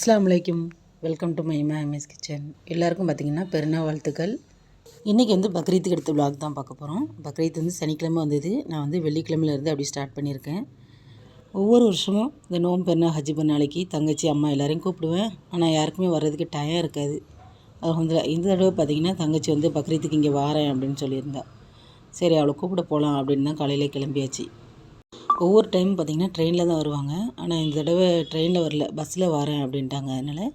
அஸ்லாம் அலைக்கும். Welcome to my Mamie's kitchen எல்லாருக்கும் பார்த்தீங்கன்னா பெருநாள் வாழ்த்துக்கள். இன்றைக்கி வந்து பக்ரீத்துக்கு எடுத்த விளாக் தான் பார்க்க போகிறோம் பக்ரீத் வந்து சனிக்கிழமை வந்தது. நான் வந்து வெள்ளிக்கிழமையிலேருந்து அப்படி ஸ்டார்ட் பண்ணியிருக்கேன். ஒவ்வொரு வருஷமும் இந்த நோம் பெருநாள் ஹஜ்ஜி நாளைக்கு தங்கச்சி அம்மா எல்லாரையும் கூப்பிடுவேன். ஆனால் யாருக்குமே வர்றதுக்கு டயம் இருக்காது. அது வந்து இந்த தடவை பார்த்திங்கன்னா தங்கச்சி வந்து பக்ரீத்துக்கு இங்கே வாரேன் அப்படின்னு சொல்லியிருந்தா. சரி அவளை கூப்பிட போகலாம் அப்படின்னு தான் காலையில் கிளம்பியாச்சு. ஒவ்வொரு டைம் பார்த்திங்கன்னா ட்ரெயினில் தான் வருவாங்க. ஆனால் இந்த தடவை ட்ரெயினில் வரல. பஸ்ஸில் வரேன் அப்படின்ட்டாங்க. அதனால்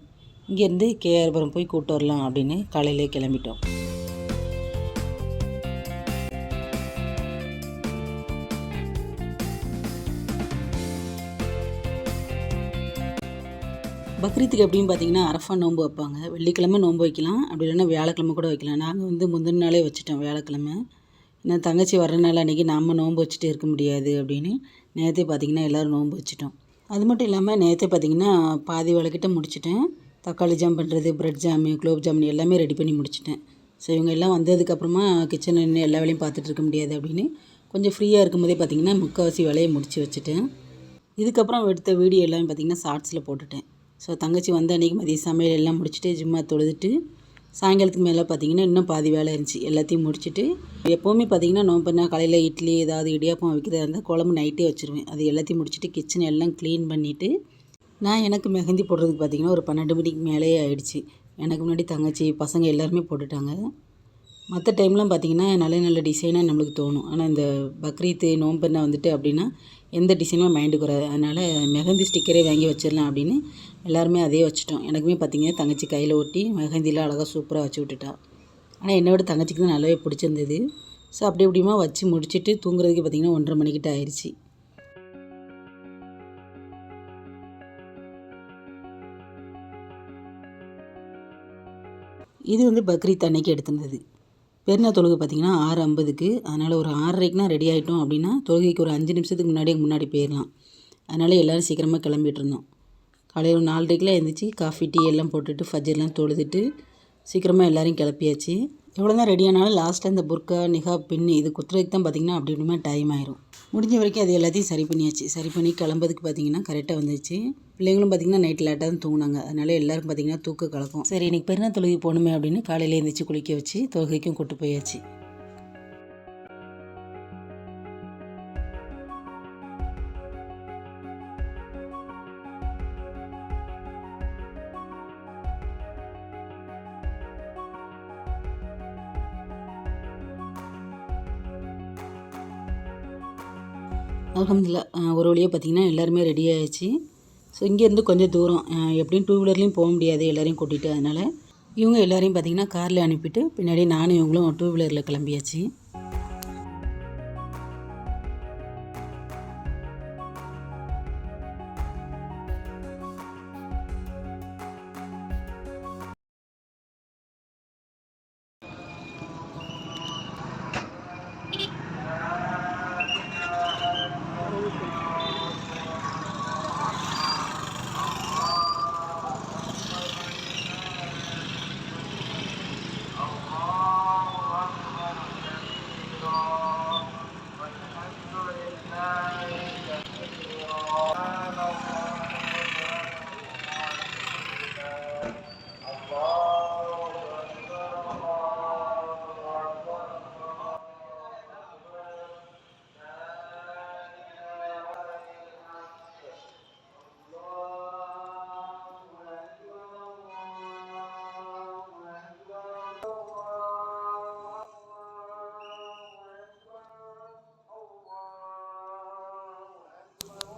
இங்கேருந்து கேஆர்புரம் போய் கூப்பிட்டு வரலாம் அப்படின்னு காலையிலே கிளம்பிட்டோம். பக்ரீத்துக்கு எப்படின்னு பார்த்தீங்கன்னா அரஃபா நோன்பு வைப்பாங்க. வெள்ளிக்கிழமை நோன்பு வைக்கலாம். அப்படி இல்லைன்னா வியாழக்கிழமை கூட வைக்கலாம். நாங்கள் வந்து முந்தின நாளே வச்சுட்டோம் வியாழக்கிழமை. நான் தங்கச்சி வர்ற நாள் அன்றைக்கி நம்ம நோன்பு வச்சுட்டு இருக்க முடியாது அப்படின்னு நேற்றே பார்த்திங்கன்னா எல்லோரும் நோன்பு வச்சுட்டோம். அது மட்டும் இல்லாமல் நேற்றே பார்த்திங்கன்னா பாதி வேலைக்கிட்ட முடிச்சிட்டேன். தக்காளி ஜாம் பண்ணுறது பிரெட் ஜாமு குலோப் ஜாமுன் எல்லாமே ரெடி பண்ணி முடிச்சிட்டேன். ஸோ இவங்க எல்லாம் வந்ததுக்கப்புறமா கிச்சனில் நின்று எல்லா வேலையும் பார்த்துட்டு இருக்க முடியாது அப்படின்னு கொஞ்சம் ஃப்ரீயாக இருக்கும்போதே பார்த்திங்கன்னா முக்கால்வாசி வேலையை முடித்து வச்சுட்டேன். இதுக்கப்புறம் எடுத்த வீடியோ எல்லாமே பார்த்திங்கன்னா ஷார்ட்ஸில் போட்டுட்டேன். ஸோ தங்கச்சி வந்த அன்றைக்கி மதிய சமையல் எல்லாம் முடிச்சுட்டு ஜிம்மா தொழுதுட்டு சாயங்காலத்துக்கு மேலே பார்த்திங்கன்னா இன்னும் பாதி வேலை இருந்துச்சு. எல்லாத்தையும் முடிச்சுட்டு எப்போவுமே பார்த்திங்கன்னா நோம்புனா காலையில் இட்லி ஏதாவது இடியாப்பம் வைக்கிறதா இருந்தால் குழம்பு நைட்டே வச்சுருவேன். அது எல்லாத்தையும் முடிச்சுட்டு கிச்சன் எல்லாம் க்ளீன் பண்ணிவிட்டு நான் எனக்கு மெஹந்தி போடுறதுக்கு பார்த்திங்கன்னா ஒரு பன்னெண்டு மணிக்கு மேலேயே ஆயிடுச்சு. எனக்கு முன்னாடி தங்கச்சி பசங்க எல்லாருமே போட்டுட்டாங்க. மற்ற டைம்லாம் பார்த்திங்கன்னா நல்ல நல்ல டிசைனாக நம்மளுக்கு தோணும். ஆனால் இந்த பக்ரீத்து நோம்பெண்ணா வந்துட்டு அப்படின்னா எந்த டிசைனும் மைண்டுக்கு வராது. அதனால் மெஹந்தி ஸ்டிக்கரே வாங்கி வச்சிடலாம் அப்படின்னு எல்லாருமே அதே வச்சுட்டோம். எனக்குமே பார்த்திங்கன்னா தங்கச்சி கையில் ஒட்டி மெஹந்திலாம் அழகாக சூப்பராக வச்சு விட்டுட்டா. ஆனால் என்னை விட தங்கச்சிக்கு தான் நல்லாவே பிடிச்சிருந்தது. ஸோ அப்படி இப்படிமா வச்சு முடிச்சுட்டு தூங்குறதுக்கு பார்த்திங்கன்னா ஒன்றரை மணிக்கிட்ட ஆயிடுச்சு இது வந்து பக்ரீத் அன்னைக்கு எடுத்திருந்தது. பெருநாள் தொழுகை பார்த்திங்கன்னா ஆறு ஐம்பதுக்கு. அதனால் ஒரு ஆறரைக்குனா ரெடி ஆகிட்டோம் அப்படின்னா தொழுகைக்கு ஒரு அஞ்சு நிமிஷத்துக்கு முன்னாடியே முன்னாடி போயிடலாம். அதனால் எல்லோரும் சீக்கிரமாக கிளம்பிட்டு இருந்தோம். காலையில் ஒரு நாலரைக்கெலாம் எழுந்திரிச்சி காஃபி டீ எல்லாம் போட்டுட்டு ஃபஜ்ஜெல்லாம் தொழுதுட்டு சீக்கிரமாக எல்லோரையும் கிளப்பியாச்சு எவ்வளோ தான் ரெடி ஆனாலும் லாஸ்ட்டில் இந்த புர்கா நிகா பின்னு இது குத்துறதுக்கு தான் பார்த்திங்கன்னா அப்படி இப்படிமா டைம் ஆயிரும். முடிஞ்ச வரைக்கும் அது எல்லாத்தையும் சரி பண்ணியாச்சு. சரி பண்ணி கிளம்புறதுக்கு பார்த்தீங்கன்னா கரெக்டாக வந்துச்சு பிள்ளைங்களும் பார்த்திங்கன்னா நைட் லேட்டாக தான் தூங்கினாங்க. அதனால எல்லாருக்கும் பார்த்திங்கன்னா தூக்க கலக்கும். சரி இன்னைக்கு பெருநாள் தொழுகை போகணுமே அப்படின்னு காலையில் எழுந்திரிச்சு குளிக்க வச்சு தொழுகைக்கும் கூட்டு போயாச்சு. அலமதுல்லா ஒரு வழியாக பார்த்திங்கன்னா எல்லாருமே ரெடி ஆகிடுச்சு ஸோ இங்கேருந்து கொஞ்சம் தூரம் எப்படியும் டூ வீலர்லேயும் போக முடியாது எல்லோரையும் கூட்டிகிட்டு அதனால் இவங்க எல்லோரையும் பார்த்திங்கன்னா காரில் அனுப்பிட்டு பின்னாடி நானும் இவங்களும் டூ வீலரில் கிளம்பியாச்சு.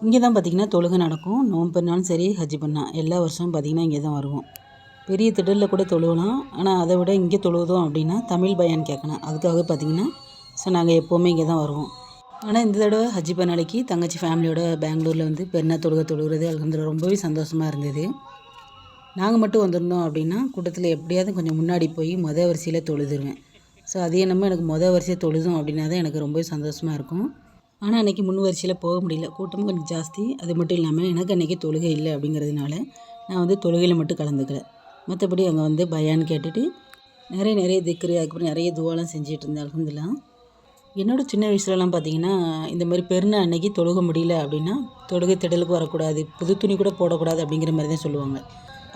இங்கே தான் பார்த்திங்கன்னா தொழுகை நடக்கும். நோன்பு பண்ணாலும் சரி ஹஜ்ஜி பண்ணால் எல்லா வருஷமும் பார்த்திங்கன்னா இங்கே தான் வருவோம். பெரிய திடலில் கூட தொழுகலாம். ஆனால் அதை விட இங்கே தொழுவதும் அப்படின்னா தமிழ் பயான் கேட்கணும். அதுக்காக பார்த்திங்கன்னா ஸோ நாங்கள் எப்போவுமே இங்கே தான் வருவோம். ஆனால் இந்த தடவை ஹஜ்ஜி பண்ணாலைக்கு தங்கச்சி ஃபேமிலியோட பெங்களூரில் வந்து பெருநாள் தொழுகை தொழுகிறது அலகந்தில் ரொம்பவே சந்தோஷமாக இருந்தது. நாங்கள் மட்டும் வந்திருந்தோம் அப்படின்னா கூட்டத்தில் எப்படியாவது கொஞ்சம் முன்னாடி போய் மொதல் வரிசையில் தொழுதுருவேன். ஸோ அதே நம்ம எனக்கு மொதல் வரிசையை தொழுதும் அப்படின்னா தான் எனக்கு ரொம்பவே சந்தோஷமாக இருக்கும். ஆனால் அன்றைக்கி முன் வரிசையில் போக முடியல. கூட்டமும் கொஞ்சம் ஜாஸ்தி. அது மட்டும் இல்லாமல் எனக்கு அன்றைக்கி தொழுகை இல்லை அப்படிங்கிறதுனால நான் வந்து தொழுகையில் மட்டும் கலந்துக்கல. மற்றபடி அங்கே வந்து பயான்னு கேட்டுட்டு நிறைய நிறைய திக்ரு அதுக்கப்புறம் நிறைய துவாலாம் செஞ்சுட்டு இருந்தேன் அலமதுல்லாம் என்னோட சின்ன வயசுலலாம் பார்த்தீங்கன்னா இந்த மாதிரி பெருநாள் அன்னைக்கு தொழுக முடியல அப்படின்னா தொழுகை திடலுக்கு வரக்கூடாது புது துணி கூட போடக்கூடாது அப்படிங்கிற மாதிரி தான் சொல்லுவாங்க.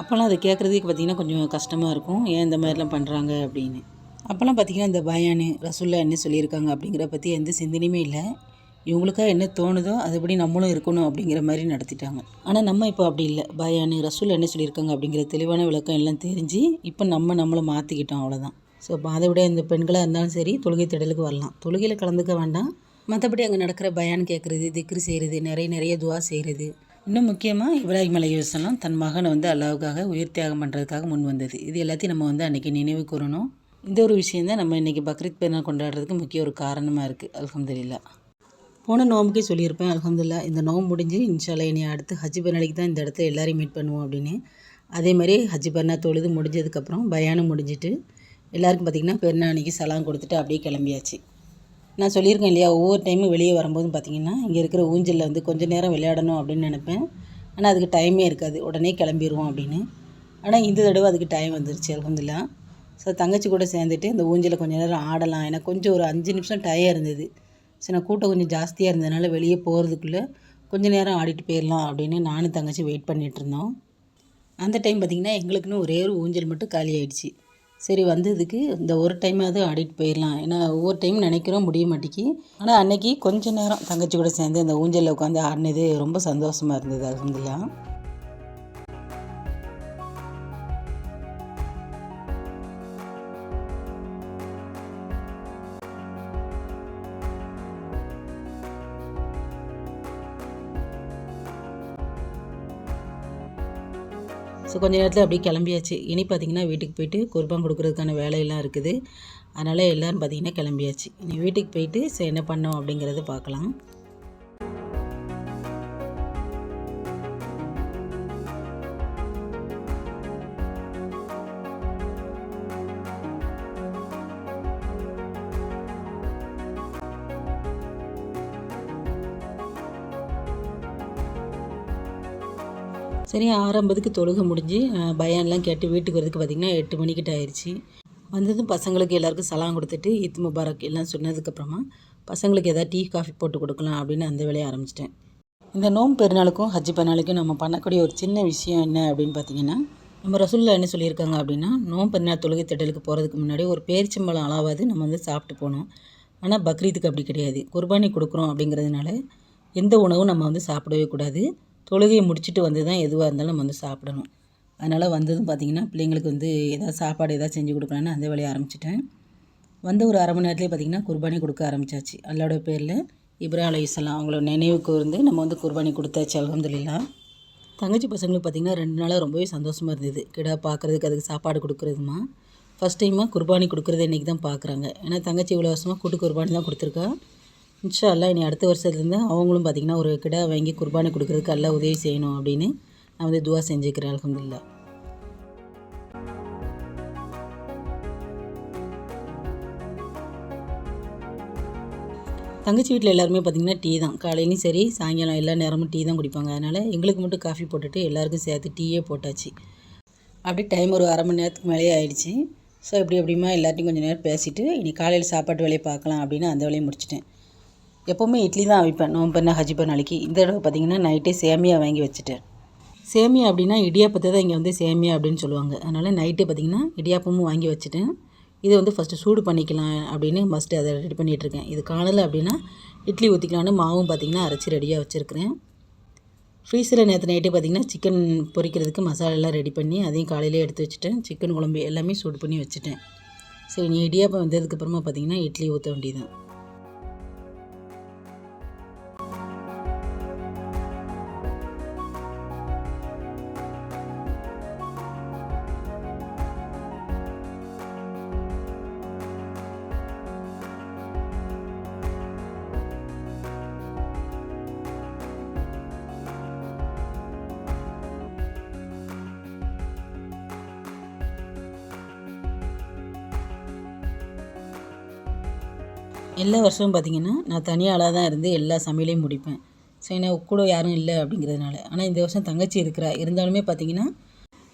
அப்போல்லாம் அதை கேட்குறதுக்கு பார்த்திங்கன்னா கொஞ்சம் கஷ்டமாக இருக்கும். ஏன் இந்த மாதிரிலாம் பண்ணுறாங்க அப்படின்னு. அப்போல்லாம் பார்த்திங்கன்னா இந்த பயானு ரசுல்லா என்ன சொல்லியிருக்காங்க அப்படிங்கிற பற்றி எந்த சிந்தனையுமே இல்லை. இவங்களுக்காக என்ன தோணுதோ அதுபடி நம்மளும் இருக்கணும் அப்படிங்கிற மாதிரி நடத்திட்டாங்க. ஆனால் நம்ம இப்போ அப்படி இல்லை. பயானு ரசூல் என்ன சொல்லியிருக்காங்க அப்படிங்கிற தெளிவான விளக்கம் எல்லாம் தெரிஞ்சு இப்போ நம்ம நம்மளை மாற்றிக்கிட்டோம் அவ்வளோதான் ஸோ அதை விட இந்த பெண்களாக இருந்தாலும் சரி தொழுகை திடலுக்கு வரலாம். தொழுகையில் கலந்துக்க வேண்டாம். மற்றபடி அங்கே நடக்கிற பயான் கேட்குறது திக்ரு செய்கிறது நிறைய நிறைய துவா செய்கிறது இன்னும் முக்கியமாக இப்ராஹிம் அலையுசலாம் தன் மகனை வந்து அல்லாவுக்காக உயிர் தியாகம் பண்ணுறதுக்காக முன் வந்தது. இது எல்லாத்தையும் நம்ம வந்து அன்றைக்கி நினைவு கூறணும். இந்த ஒரு விஷயம் தான் நம்ம இன்றைக்கி பக்ரீத் பெருநாள் கொண்டாடுறதுக்கு முக்கிய ஒரு காரணமாக இருக்குது அலமதுல்லா போன நோம்புக்கே சொல்லியிருப்பேன் அலமதுல்லா இந்த நோம்பு முடிஞ்சு இன்ஷால்லா இனி அடுத்து ஹஜ் பெருநாளைக்கு தான் இந்த இடத்துல எல்லோரையும் மீட் பண்ணுவோம் அப்படின்னு. அதே மாதிரி ஹஜ் பர்ணா தொழுது முடிஞ்சதுக்கப்புறம் பயானம் முடிஞ்சிட்டு எல்லாருக்கும் பார்த்திங்கன்னா பெருநாள் அன்றைக்கி சலாம் கொடுத்துட்டு அப்படியே கிளம்பியாச்சு. நான் சொல்லியிருக்கேன் இல்லையா ஒவ்வொரு டைமும் வெளியே வரும்போதும் பார்த்திங்கன்னா இங்கே இருக்கிற ஊஞ்சலில் வந்து கொஞ்சம் நேரம் விளையாடணும் அப்படின்னு நினப்பேன். ஆனால் அதுக்கு டைமே இருக்காது. உடனே கிளம்பிடுவோம் அப்படின்னு. ஆனால் இந்த தடவை அதுக்கு டைம் வந்துருச்சு அலமதுல்லா ஸோ தங்கச்சி கூட சேர்ந்துட்டு இந்த ஊஞ்சலில் கொஞ்சம் நேரம் ஆடலாம். ஏன்னா கொஞ்சம் ஒரு அஞ்சு நிமிஷம் டயம் இருந்தது. சரி நான் கூட்டம் கொஞ்சம் ஜாஸ்தியாக இருந்ததுனால வெளியே போகிறதுக்குள்ளே கொஞ்சம் நேரம் ஆடிட்டு போயிடலாம் அப்படின்னு நானும் தங்கச்சி வெயிட் பண்ணிகிட்டு இருந்தோம். அந்த டைம் பார்த்திங்கன்னா எங்களுக்குன்னு ஒரே ஒரு ஊஞ்சல் மட்டும் காலி ஆயிடுச்சு. சரி வந்ததுக்கு இந்த ஒரு டைமாவது ஆடிட்டு போயிடலாம் ஏன்னா ஒவ்வொரு டைம் நினைக்கிறோம் முடிய மாட்டேங்கி ஆனால் அன்னைக்கு கொஞ்சம் நேரம் தங்கச்சி கூட சேர்ந்து அந்த ஊஞ்சலில் உட்காந்து ஆடினது ரொம்ப சந்தோஷமாக இருந்தது அலமதுல்லா கொஞ்ச நேரத்தில் அப்படியே கிளம்பியாச்சு. இனி பார்த்திங்கன்னா வீட்டுக்கு போயிட்டு குர்பான் கொடுக்குறதுக்கான வேலையெல்லாம் இருக்குது. அதனால் எல்லோரும் பார்த்திங்கன்னா கிளம்பியாச்சு. இனி வீட்டுக்கு போயிட்டு சரி என்ன பண்ணோம் அப்படிங்கிறத பார்க்கலாம் சரி ஆரம்பத்துக்கு தொழுகை முடிஞ்சு பயான்லாம் கேட்டு வீட்டுக்கு வரதுக்கு பார்த்திங்கன்னா எட்டு மணிக்கிட்ட ஆயிடுச்சு வந்ததும் பசங்களுக்கு எல்லாருக்கும் சலாம் கொடுத்துட்டு ஈத் முபாரக் எல்லாம் சொன்னதுக்கப்புறமா பசங்களுக்கு எதாவது டீ காஃபி போட்டு கொடுக்கலாம் அப்படின்னு அந்த வேலையை ஆரம்பிச்சிட்டேன். இந்த நோம் பெருநாளுக்கும் ஹஜ் பெருநாளுக்கும் நம்ம பண்ணக்கூடிய ஒரு சின்ன விஷயம் என்ன அப்படின்னு பார்த்தீங்கன்னா நம்ம ரசூலில் என்ன சொல்லியிருக்காங்க அப்படின்னா நோம் பெருநாள் தொழுகை திட்டலுக்கு போகிறதுக்கு முன்னாடி ஒரு பேரிச்சம்பழம் அளவாது நம்ம வந்து சாப்பிட்டு போகணும். ஆனால் பக்ரீத்துக்கு அப்படி கிடையாது. குர்பானி கொடுக்குறோம் அப்படிங்கிறதுனால எந்த உணவும் நம்ம வந்து சாப்பிடவே கூடாது. தொழுகையை முடிச்சுட்டு வந்து தான் எதுவாக இருந்தாலும் நம்ம வந்து சாப்பிடணும். அதனால் வந்ததும் பார்த்திங்கன்னா பிள்ளைங்களுக்கு வந்து எதாவது சாப்பாடு எதாவது செஞ்சு கொடுக்கலான்னு அந்த வேலையை ஆரம்பிச்சிட்டேன். வந்து ஒரு அரை மணி நேரத்துலேயே பார்த்திங்கன்னா குர்பானி கொடுக்க ஆரம்பித்தாச்சு அல்லாவோட பேரில் இப்ரா அலி அவங்களோட நினைவுக்கு வந்து நம்ம வந்து குர்பானி கொடுத்தாச்சு அலமதுல்லா தங்கச்சி பசங்களுக்கு பார்த்திங்கன்னா ரெண்டு நாளாக ரொம்பவே சந்தோஷமாக இருந்தது. கிடா பார்க்குறதுக்கு அதுக்கு சாப்பாடு கொடுக்குறதுமா. ஃபஸ்ட் டைமாக குர்பானி கொடுக்குறது இன்றைக்கி தான் பார்க்குறாங்க ஏன்னா தங்கச்சி இவ்வளோ வருஷமாக கூட்டு குர்பானி தான் கொடுத்துருக்கா. இன்ஷால்லா இனி அடுத்த வருஷத்துலேருந்து அவங்களும் பார்த்திங்கன்னா ஒரு கிடா வாங்கி குர்பானி கொடுக்குறதுக்கு எல்லாம் உதவி செய்யணும் அப்படின்னு நான் வந்து துவா செஞ்சுக்கிறேன் அலமதுல்லா தங்கச்சி வீட்டில் எல்லாருமே பார்த்திங்கன்னா டீ தான். காலையிலையும் சரி சாயங்காலம் எல்லா நேரமும் டீ தான் குடிப்பாங்க. அதனால் எங்களுக்கு மட்டும் காஃபி போட்டுட்டு எல்லாருக்கும் சேர்த்து டீயே போட்டாச்சு. அப்படி டைம் ஒரு அரை மணி நேரத்துக்கு மேலேயே ஆயிடுச்சு. ஸோ எப்படி எப்படிமா எல்லாத்தையும் கொஞ்சம் நேரம் பேசிவிட்டு இனி காலையில் சாப்பாட்டு வேலையை பார்க்கலாம் அப்படின்னு அந்த வேலையை முடிச்சிட்டேன். எப்போவுமே இட்லி தான் அவிப்பேன் நோம்பு பண்ண நாளைக்கு. இந்த தடவை பார்த்திங்கன்னா நைட்டே சேமியா வாங்கி வச்சுட்டேன். சேமியா அப்படின்னா இடியாப்பத்தை தான் இங்கே வந்து சேமியா அப்படின்னு சொல்லுவாங்க. அதனால் நைட்டே பார்த்திங்கன்னா இடியாப்பமும் வாங்கி வச்சுட்டேன். இதை வந்து ஃபஸ்ட்டு சூடு பண்ணிக்கலாம் அப்படின்னு ஃபஸ்ட்டு அதை ரெடி பண்ணிகிட்ருக்கேன் இது காணலை அப்படின்னா இட்லி ஊற்றிக்கலான்னு மாவும் பார்த்திங்கன்னா அரைச்சி ரெடியாக வச்சுருக்கிறேன். ஃப்ரீஸரில் நேற்று நைட்டே பார்த்திங்கன்னா சிக்கன் பொரிக்கிறதுக்கு மசாலாலாம் ரெடி பண்ணி அதையும் காலையிலே எடுத்து வச்சுட்டேன். சிக்கன் குழம்பு எல்லாமே சூடு பண்ணி வச்சுட்டேன். சரி நீ இடியாப்பம் வந்ததுக்கப்புறமா பார்த்திங்கன்னா இட்லி ஊற்ற வேண்டியதான் எல்லா வருஷமும் பார்த்திங்கன்னா நான் தனியாளாக தான் இருந்து எல்லா சமையலையும் முடிப்பேன். ஸோ ஏன்னா கூட யாரும் இல்லை அப்படிங்கிறதுனால. ஆனால் இந்த வருஷம் தங்கச்சி இருக்கிறா. இருந்தாலுமே பார்த்திங்கன்னா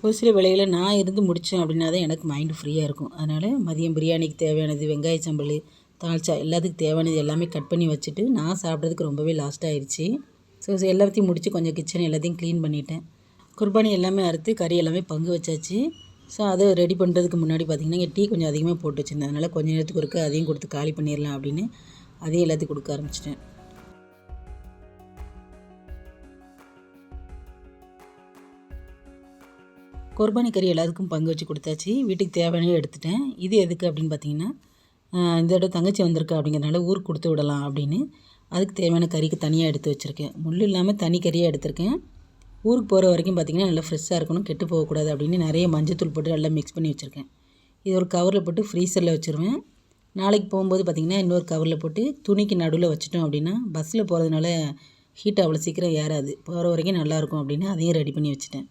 ஒரு சில வேலைகளை நான் இருந்து முடித்தேன் அப்படின்னா தான் எனக்கு மைண்டு ஃப்ரீயாக இருக்கும். அதனால் மதியம் பிரியாணிக்கு தேவையானது வெங்காய சம்பல் தாளிச்சா எல்லாத்துக்கும் தேவையானது எல்லாமே கட் பண்ணி வச்சுட்டு நான் சாப்பிட்றதுக்கு ரொம்பவே லாஸ்ட் ஆயிடுச்சு ஸோ ஸோ எல்லாத்தையும் முடித்து கொஞ்சம் கிச்சன் எல்லாத்தையும் க்ளீன் பண்ணிட்டேன். குர்பானி எல்லாமே அறுத்து கறி எல்லாமே பங்கு வச்சாச்சு. ஸோ அதை ரெடி பண்ணுறதுக்கு முன்னாடி பார்த்திங்கன்னா இங்கே டீ கொஞ்சம் அதிகமாக போட்டு வச்சுருந்தேன். அதனால் கொஞ்சம் நேரத்துக்கு ஒருக்க அதையும் கொடுத்து காலி பண்ணிடலாம் அப்படின்னு அதையும் எல்லாத்தையும் கொடுக்க ஆரம்பிச்சிட்டேன். குர்பானி கறி எல்லாத்துக்கும் பங்கு வச்சு கொடுத்தாச்சு. வீட்டுக்கு தேவையானே எடுத்துட்டேன். இது எதுக்கு அப்படின்னு பார்த்தீங்கன்னா இந்த இடம் தங்கச்சி வந்திருக்கு அப்படிங்கிறதுனால ஊருக்கு கொடுத்து விடலாம் அப்படின்னு. அதுக்கு தேவையான கறிக்கு தனியாக எடுத்து வச்சுருக்கேன். முள் இல்லாமல் தனி கறியாக எடுத்திருக்கேன். ஊருக்கு போகிற வரைக்கும் பார்த்திங்கன்னா நல்லா ஃப்ரெஷ்ஷாக இருக்கணும் கெட்டு போகக்கூடாது அப்படின்னு நிறைய மஞ்சத்தூள் போட்டு நல்லா மிக்ஸ் பண்ணி வச்சுருக்கேன். இது ஒரு கவரில் போட்டு ஃப்ரீசரில் வச்சுருவேன். நாளைக்கு போகும்போது பார்த்திங்கன்னா இன்னொரு கவரில் போட்டு துணிக்கு நடுவில் வச்சுட்டோம் அப்படின்னா பஸ்ஸில் போகிறதுனால ஹீட் அவ்வளோ சீக்கிரம் ஏறாது. போகிற வரைக்கும் நல்லாயிருக்கும் அப்படின்னு அதையும் ரெடி பண்ணி வச்சுட்டேன்.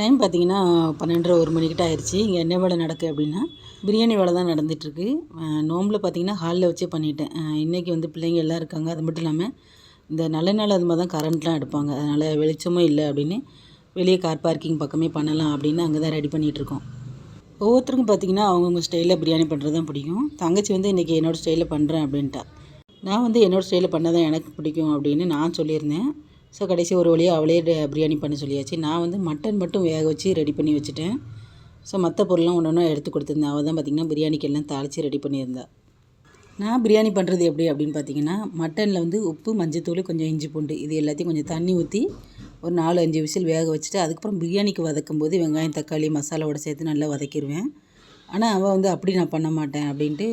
டைம் பார்த்தீங்கன்னா பன்னெண்டரை ஒரு மணிக்கிட்ட ஆயிடுச்சு. இங்கே என்ன வேலை நடக்கு அப்படின்னா பிரியாணி வேலை தான் நடந்துகிட்ருக்கு நோம்பில் பார்த்தீங்கன்னா ஹாலில் வச்சே பண்ணிட்டேன். இன்றைக்கி வந்து பிள்ளைங்க எல்லாம் இருக்காங்க. அது மட்டும் இல்லாமல் இந்த நல்ல நாள் அது மாதிரி தான் கரண்ட்லாம் எடுப்பாங்க. அதனால் வெளிச்சமும் இல்லை அப்படின்னு வெளியே கார் பார்க்கிங் பக்கமே பண்ணலாம் அப்படின்னு அங்கே தான் ரெடி பண்ணிகிட்ருக்கோம் ஒவ்வொருத்தருக்கும் பார்த்தீங்கன்னா அவங்கவுங்க ஸ்டைலில் பிரியாணி பண்ணுறது தான் பிடிக்கும். தங்கச்சி வந்து இன்றைக்கி என்னோடய ஸ்டைலில் பண்ணுறேன் அப்படின்ட்டா. நான் வந்து என்னோடய ஸ்டைலில் பண்ணால் தான் எனக்கு பிடிக்கும் அப்படின்னு நான் சொல்லியிருந்தேன். ஸோ கடைசி ஒரு வழியாக அவளே பிரியாணி பண்ண சொல்லியாச்சு. நான் வந்து மட்டன் மட்டும் வேக வச்சு ரெடி பண்ணி வச்சுட்டேன். ஸோ மற்ற பொருள்லாம் ஒன்று ஒன்றா எடுத்து கொடுத்துருந்தேன். அவள் தான் பார்த்திங்கன்னா பிரியாணிக்கு எல்லாம் தாளித்து ரெடி பண்ணியிருந்தா. நான் பிரியாணி பண்ணுறது எப்படி அப்படின்னு பார்த்தீங்கன்னா மட்டனில் வந்து உப்பு மஞ்சத்தூள் கொஞ்சம் இஞ்சி பூண்டு இது எல்லாத்தையும் கொஞ்சம் தண்ணி ஊற்றி ஒரு நாலு அஞ்சு விசில் வேக வச்சுட்டு அதுக்கப்புறம் பிரியாணிக்கு வதக்கும் போது வெங்காயம் தக்காளி மசாலாவோட சேர்த்து நல்லா வதக்கிடுவேன் ஆனால் அவள் வந்து அப்படி நான் பண்ண மாட்டேன் அப்படின்ட்டு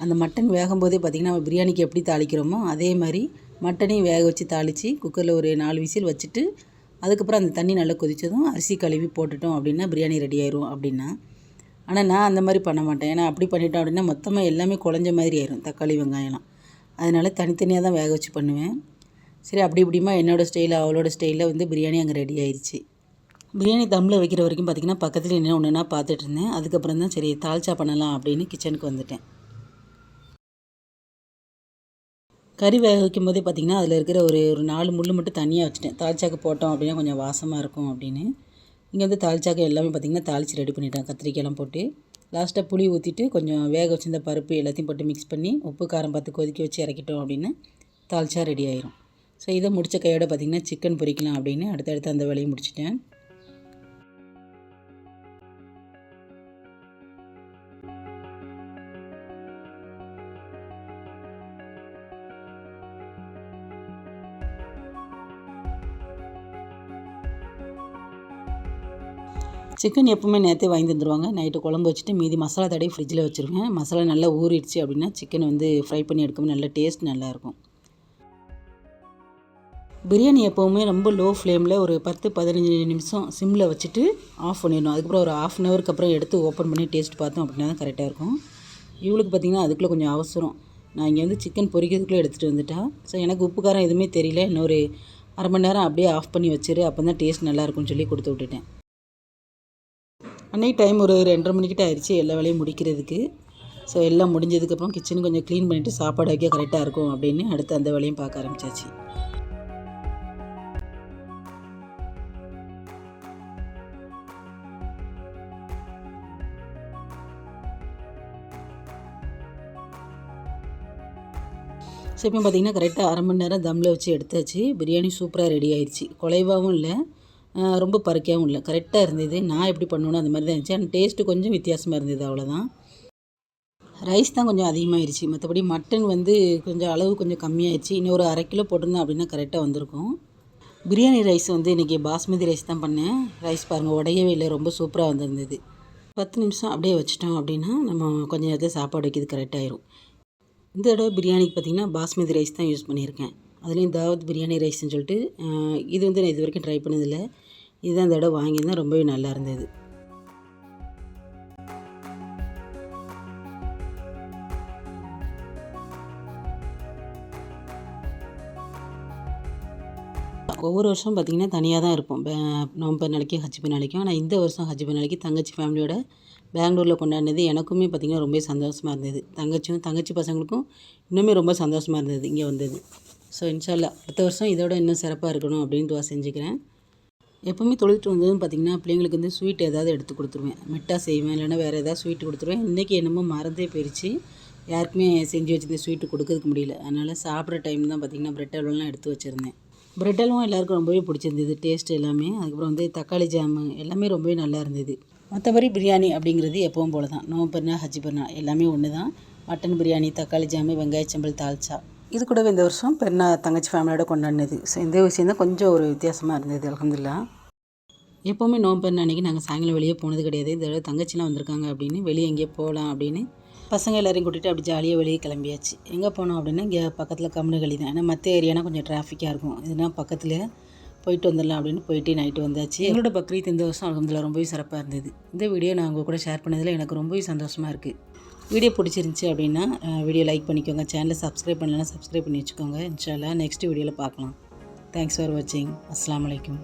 அந்த மட்டன் வேகும்போதே பார்த்திங்கன்னா நம்ம பிரியாணிக்கு எப்படி தாளிக்கிறோமோ அதே மாதிரி மட்டனையும் வேக வச்சு தாளித்து குக்கரில் ஒரு நாலு விசில் வச்சுட்டு அதுக்கப்புறம் அந்த தண்ணி நல்லா கொதித்ததும் அரிசி கழுவி போட்டுட்டோம் அப்படின்னா பிரியாணி ரெடி ஆயிரும் அப்படின்னா. ஆனால் நான் அந்த மாதிரி பண்ண மாட்டேன். ஏன்னா அப்படி பண்ணிட்டோம் அப்படின்னா மொத்தமாக எல்லாமே குழஞ்ச மாதிரி ஆயிரும் தக்காளி வெங்காயம்லாம். அதனால் தனித்தனியாக தான் வேக வச்சு பண்ணுவேன். சரி அப்படி இப்படிமா என்னோடய ஸ்டைலில் அவளோட ஸ்டைலில் வந்து பிரியாணி அங்கே ரெடி ஆயிடுச்சு பிரியாணி தம்மில் வைக்கிற வரைக்கும் பார்த்திங்கன்னா பக்கத்தில் என்ன ஒன்றுனா பார்த்துட்டு இருந்தேன். அதுக்கப்புறம் தான் சரி தால்ச்சா பண்ணலாம் அப்படின்னு கிச்சனுக்கு வந்துட்டேன். கறி வேக வைக்கும் போதே பார்த்திங்கன்னா அதில் இருக்கிற ஒரு ஒரு நாலு முள் மட்டும் தனியாக வச்சுட்டேன். தாளிச்சாக்கு போட்டோம் அப்படின்னா கொஞ்சம் வாசமாக இருக்கும் அப்படின்னு. இங்கே வந்து தாளிச்சாக்கு எல்லாமே பார்த்திங்கன்னா தாளித்து ரெடி பண்ணிட்டேன். கத்திரிக்காயெல்லாம் போட்டு. லாஸ்ட்டாக புளி ஊற்றிட்டு கொஞ்சம் வேக வச்சிருந்த பருப்பு எல்லாத்தையும் போட்டு மிக்ஸ் பண்ணி உப்பு காரம் பார்த்து கொதிக்க வச்சு இறக்கிட்டோம் அப்படின்னு தாளிச்சா ரெடி ஆயிரும். ஸோ இதை முடித்த கையோட பார்த்திங்கன்னா சிக்கன் பொரிக்கலாம் அப்படின்னு. அடுத்தடுத்து அந்த வேலையை முடிச்சிட்டேன். சிக்கன் எப்பவுமே நேற்றே வாங்கி தந்துடுவாங்க நைட்டு குழம்பு வச்சுட்டு மீதி மசாலா தடவை ஃப்ரிட்ஜில் வச்சுருவேன். மசாலா நல்லா ஊறிடுச்சு அப்படின்னா சிக்கன் வந்து ஃப்ரை பண்ணி எடுக்கும்போது நல்ல டேஸ்ட் நல்லாயிருக்கும். பிரியாணி எப்போவுமே ரொம்ப லோ ஃப்ளேமில் ஒரு பத்து பதினஞ்சு நிமிஷம் சிம்மில் வச்சுட்டு ஆஃப் பண்ணிடணும். அதுக்கப்புறம் ஒரு ஆஃப் அன் ஹவருக்கு அப்புறம் எடுத்து ஓப்பன் பண்ணி டேஸ்ட் பார்த்தோம் அப்படின்னா தான் கரெக்டாக இருக்கும். இவளுக்கு பார்த்திங்கன்னா அதுக்குள்ளே கொஞ்சம் அவசரம். நான் இங்கே வந்து சிக்கன் பொரிக்கிறதுக்குள்ளே எடுத்துகிட்டு வந்துட்டா. ஸோ எனக்கு உப்பு காரம் எதுவுமே தெரியல. இன்னொரு அரை மணி நேரம் அப்படியே ஆஃப் பண்ணி வச்சிரு. அப்போ தான் டேஸ்ட் நல்லாயிருக்கும்னு சொல்லி கொடுத்து விட்டுட்டேன். அன்னைக்கு டைம் ஒரு ரெண்டரை மணிக்கிட்ட ஆயிடுச்சு எல்லா வேலையும் முடிக்கிறதுக்கு. ஸோ எல்லாம் முடிஞ்சதுக்கப்புறம் கிச்சன் கொஞ்சம் க்ளீன் பண்ணிவிட்டு சாப்பாடு வைக்க கரெக்டாக இருக்கும் அப்படின்னு அடுத்து அந்த வேலையும் பார்க்க ஆரம்பிச்சாச்சு. ஸோ இப்போ பார்த்தீங்கன்னா கரெக்டாக அரை மணி நேரம் தம்மில் வச்சு எடுத்தாச்சு. பிரியாணி சூப்பராக ரெடி ஆயிடுச்சு குலைவாகவும் இல்லை. ரொம்ப பருக்கையாகவும் இல்லை. கரெக்டாக இருந்தது. நான் எப்படி பண்ணுவேனோ அந்த மாதிரி தான் இருந்துச்சு. ஆனால் டேஸ்ட்டு கொஞ்சம் வித்தியாசமாக இருந்தது அவ்வளோதான் ரைஸ் தான் கொஞ்சம் அதிகமாகிடுச்சு மற்றபடி மட்டன் வந்து கொஞ்சம் அளவு கொஞ்சம் கம்மியாகிடுச்சு இன்னும் ஒரு அரை கிலோ போட்டிருந்தேன் அப்படின்னா கரெக்டாக வந்திருக்கும். பிரியாணி ரைஸ் வந்து இன்றைக்கி பாஸ்மதி ரைஸ் தான் பண்ணேன். ரைஸ் பாருங்கள் உடையவே இல்லை. ரொம்ப சூப்பராக வந்திருந்தது. பத்து நிமிஷம் அப்படியே வச்சிட்டோம் அப்படின்னா நம்ம கொஞ்சம் நேரத்தில் சாப்பாடு வைக்கிறது கரெக்டாயிரும் இந்த தடவை பிரியாணிக்கு பார்த்திங்கன்னா பாஸ்மதி ரைஸ் தான் யூஸ் பண்ணியிருக்கேன். அதுலேயும் தாவத் பிரியாணி ரைஸ்னு சொல்லிட்டு இது வந்து நான் இது வரைக்கும் ட்ரை பண்ணதில்லை. இதுதான் இந்த தடவை வாங்கியிருந்தேன். ரொம்பவே நல்லா இருந்தது. ஒவ்வொரு வருஷம் பார்த்திங்கன்னா தனியாக தான் இருப்போம். பே- நவம்பர் நாளைக்கு ஹஜ்ஜிபு நாளைக்கும் ஆனால் இந்த வருஷம் ஹஜ்ஜிபு நாளைக்கு தங்கச்சி ஃபேமிலியோட பெங்களூரில் கொண்டாடினது எனக்குமே பார்த்திங்கன்னா ரொம்ப சந்தோஷமாக இருந்தது. தங்கச்சியும் தங்கச்சி பசங்களுக்கும் இன்னுமே ரொம்ப சந்தோஷமாக இருந்தது இங்கே வந்தது. ஸோ இன்ஷால்லா அடுத்த வருஷம் இதோட இன்னும் சிறப்பாக இருக்கணும் அப்படின்னு துவா செஞ்சுக்கிறேன். எப்போவுமே தொழுதுட்டு வந்ததுன்னு பார்த்தீங்கன்னா பிள்ளைங்களுக்கு வந்து ஸ்வீட் ஏதாவது எடுத்து கொடுத்துருவேன். மிட்டா செய்வேன் இல்லைன்னா வேறு ஏதாவது ஸ்வீட் கொடுத்துருவேன். இன்றைக்கி என்னமோ மறந்தே போயிடுச்சு யாருக்குமே செஞ்சு வச்சுருந்த ஸ்வீட்டு கொடுக்கறதுக்கு முடியல. அதனால் சாப்பிட்ற டைம் தான் பார்த்திங்கன்னா பிரெட் அல்வாலாம் எடுத்து வச்சுருந்தேன். பிரெட் அல்வா எல்லாருக்கும் ரொம்பவே பிடிச்சிருந்தது டேஸ்ட் எல்லாமே. அதுக்கப்புறம் வந்து தக்காளி ஜாமு எல்லாமே ரொம்பவே நல்லா இருந்தது. மற்றபடி பிரியாணி அப்படிங்கிறது எப்பவும் போல தான் நோம்பர்னா பெருனா ஹஜ்ஜி எல்லாமே ஒன்று தான் மட்டன் பிரியாணி தக்காளி ஜாமு வெங்காய சம்பல் தால்ச்சா இது கூடவே இந்த வருஷம் பெண்ணா தங்கச்சி ஃபேமிலியோட கொண்டாடினது. ஸோ இந்த விஷயம் தான் கொஞ்சம் ஒரு வித்தியாசமாக இருந்தது அலமதுல்லா எப்போவுமே நோம்பு அன்றைக்கி நாங்கள் சாயங்காலம் வெளியே போனது கிடையாது. இந்த தடவை தங்கச்சிலாம் வந்திருக்காங்க அப்படின்னு வெளியே எங்கேயோ போகலாம் அப்படின்னு பசங்க எல்லாரையும் கூட்டிகிட்டு அப்படி ஜாலியாக வெளியே கிளம்பியாச்சு. எங்கே போனோம் அப்படின்னா இங்கே பக்கத்தில் கம்முனுகளி தான். ஏன்னா மற்ற ஏரியானா கொஞ்சம் டிராஃபிக்காக இருக்கும். இதுனா பக்கத்தில் போயிட்டு வந்துடலாம் அப்படின்னு போயிட்டு நைட்டு வந்தாச்சு. எங்களோட பக்ரீத் இந்த வருஷம் அலமதுல்லா ரொம்பவே சிறப்பாக இருந்தது. இந்த வீடியோ நான் உங்கள் கூட ஷேர் பண்ணதில் எனக்கு ரொம்பவே சந்தோஷமாக இருக்குது வீடியோ பிடிச்சிருந்துச்சி அப்படின்னா வீடியோ லைக் பண்ணிக்கோங்க. சேனலை சப்ஸ்கிரைப் பண்ணலன்னா சப்ஸ்கிரைப் பண்ணி வச்சுக்கோங்க. இன்ஷால்லா நெக்ஸ்ட் வீடியோவில் பார்க்கலாம். தேங்க்ஸ் ஃபார் வாட்சிங் அஸ்லாம் வலைக்கம்